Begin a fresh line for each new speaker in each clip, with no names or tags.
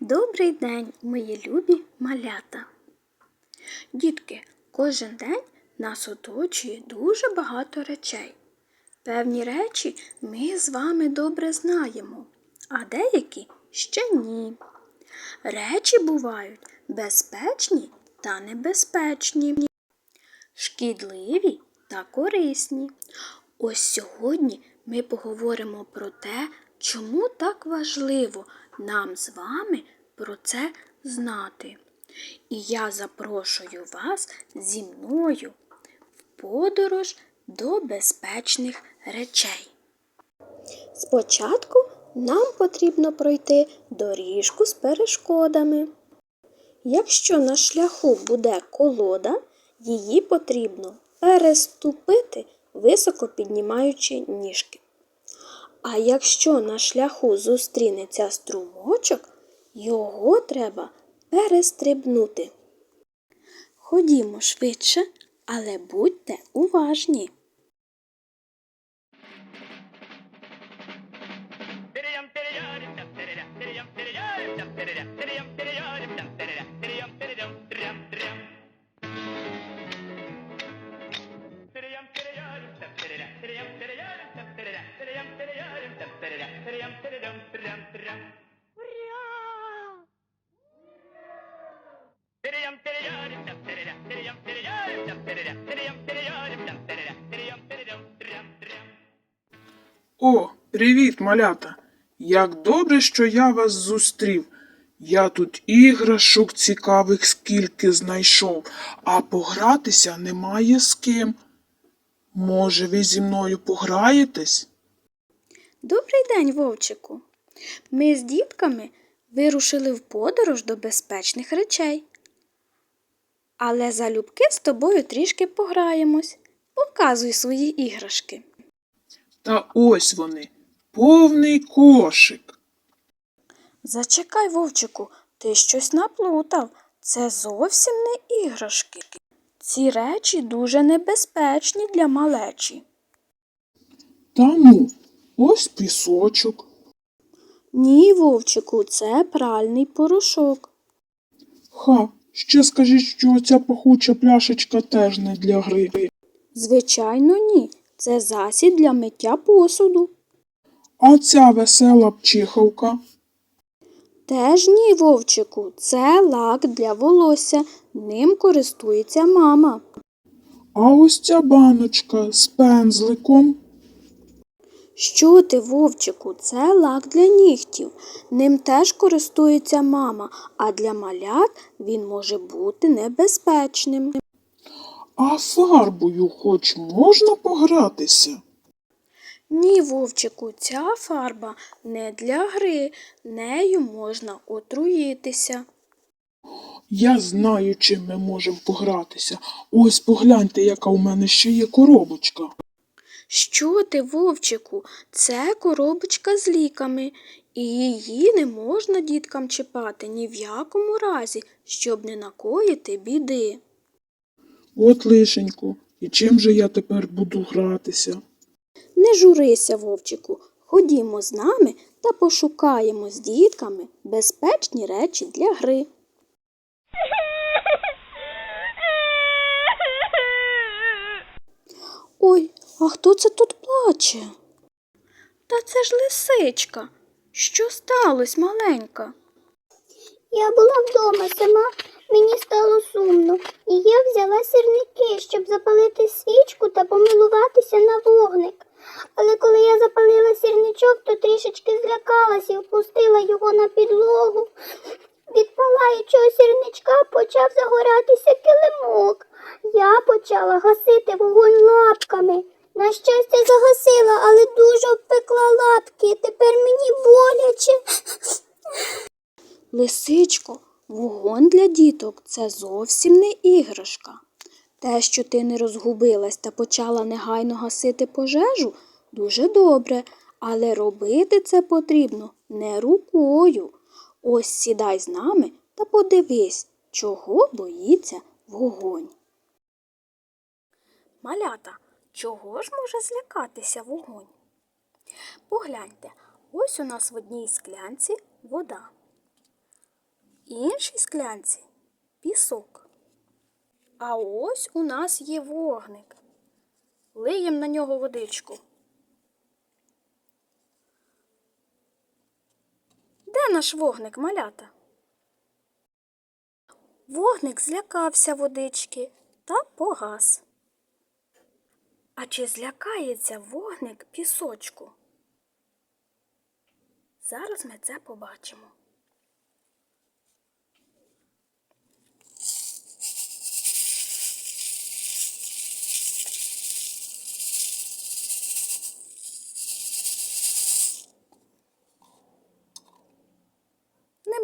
Добрий день, мої любі малята. Дітки, кожен день нас оточує дуже багато речей. Певні речі ми з вами добре знаємо, а деякі ще ні. Речі бувають безпечні та небезпечні, шкідливі та корисні. Ось сьогодні ми поговоримо про те, чому так важливо нам з вами про це знати. І я запрошую вас зі мною в подорож до безпечних речей. Спочатку нам потрібно пройти доріжку з перешкодами. Якщо на шляху буде колода, її потрібно переступити, високо піднімаючи ніжки. А якщо на шляху зустрінеться струмочок, його треба перестрибнути. Ходімо швидше, але будьте уважні.
О, привіт, малята! Як добре, що я вас зустрів. Я тут іграшок цікавих скільки знайшов, а погратися немає з ким. Може, ви зі мною пограєтесь?
Добрий день, Вовчику. Ми з дітками вирушили в подорож до безпечних речей. Але залюбки з тобою трішки пограємось. Показуй свої іграшки.
Та ось вони, повний кошик.
Зачекай, Вовчику, ти щось наплутав. Це зовсім не іграшки. Ці речі дуже небезпечні для малечі.
Та ну, ось пісочок.
Ні, Вовчику, це пральний порошок.
Ха, ще скажіть, що ця пахуча пляшечка теж не для гри.
Звичайно, ні. Це засіб для миття посуду.
А ця весела пчихавка.
Теж ні, Вовчику, це лак для волосся. Ним користується мама.
А ось ця баночка з пензликом.
Що ти, Вовчику, це лак для нігтів. Ним теж користується мама, а для малят він може бути небезпечним.
А фарбою хоч можна погратися?
Ні, Вовчику, ця фарба не для гри, нею можна отруїтися.
Я знаю, чим ми можемо погратися. Ось погляньте, яка у мене ще є коробочка.
Що ти, Вовчику, це коробочка з ліками, і її не можна діткам чіпати ні в якому разі, щоб не накоїти біди.
От лишенько. І чим же я тепер буду гратися?
Не журися, Вовчику, ходімо з нами та пошукаємо з дітками безпечні речі для гри. Ой, а хто це тут плаче? Та це ж лисичка. Що сталося, маленька?
Я була вдома сама, мені стало сумно, і я взяла сірники, щоб запалити свічку та помилуватися на вогник. Але коли я запалила сірничок, то трішечки злякалась і впустила його на підлогу. Від палаючого сірничка почав загоратися килимок. Я почала гасити вогонь лапками. На щастя, загасила, але дуже впекла лапки. Тепер мені боляче.
Лисичко, вогонь для діток це зовсім не іграшка. Те, що ти не розгубилась та почала негайно гасити пожежу, дуже добре, але робити це потрібно не рукою. Ось сідай з нами та подивись, чого боїться вогонь. Малята, чого ж може злякатися вогонь? Погляньте, ось у нас в одній склянці вода. Іншій склянці пісок. А ось у нас є вогник. Лиєм на нього водичку. Де наш вогник, малята? Вогник злякався водички та погас. А чи злякається вогник пісочку? Зараз ми це побачимо.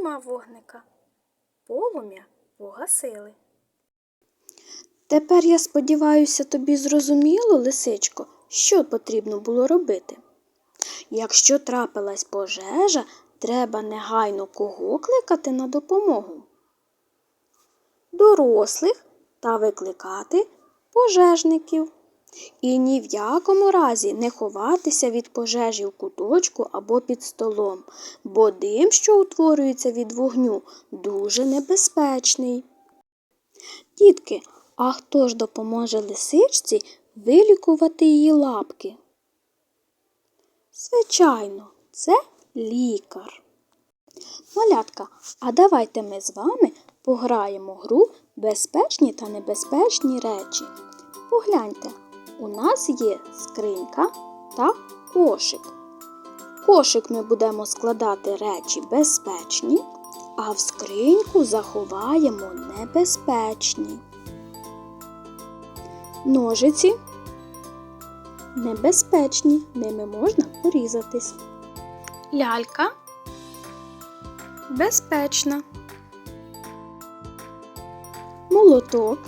Нема вогника. Полум'я погасили. Тепер я сподіваюся, тобі зрозуміло, лисичко, що потрібно було робити. Якщо трапилась пожежа, треба негайно кого кликати на допомогу? Дорослих та викликати пожежників. І ні в якому разі не ховатися від пожежі в куточку або під столом, бо дим, що утворюється від вогню, дуже небезпечний. Дітки, а хто ж допоможе лисичці вилікувати її лапки? Звичайно, це лікар. Малятка, а давайте ми з вами пограємо гру безпечні та небезпечні речі. Погляньте, у нас є скринька та кошик. Кошик ми будемо складати речі безпечні, а в скриньку заховаємо небезпечні. Ножиці небезпечні, ними можна порізатись. Лялька безпечна. Молоток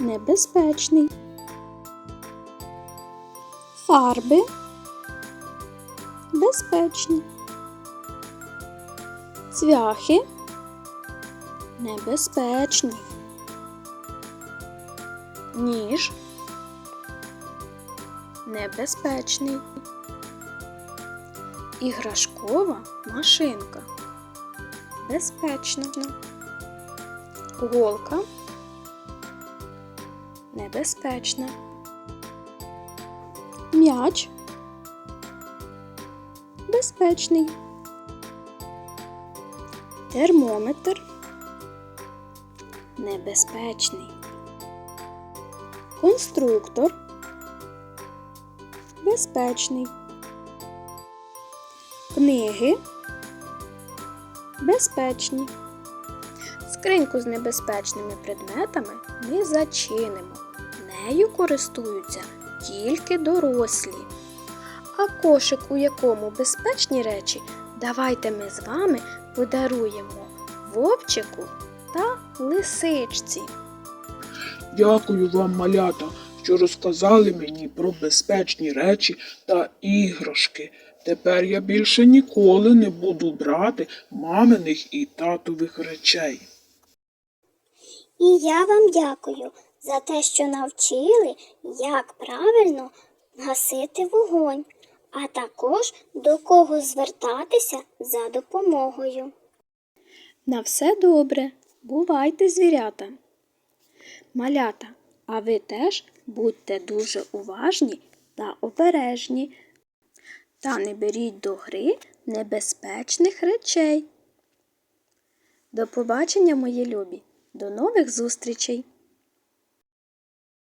небезпечний. Фарби безпечні. Цвяхи небезпечні. Ніж небезпечний. Іграшкова машинка безпечна. Голка небезпечна. М'яч безпечний. Термометр небезпечний. Конструктор безпечний. Книги безпечні. Скриньку з небезпечними предметами ми зачинимо. Нею користуються тільки дорослі. А кошик, у якому безпечні речі, давайте ми з вами подаруємо вовчику та лисичці.
Дякую вам, малята, що розказали мені про безпечні речі та іграшки. Тепер я більше ніколи не буду брати маминих і татових речей.
І я вам дякую за те, що навчили, як правильно гасити вогонь, а також до кого звертатися за допомогою.
На все добре. Бувайте, звірята. Малята, а ви теж будьте дуже уважні та обережні. Та не беріть до гри небезпечних речей. До побачення, мої любі! До нових зустрічей!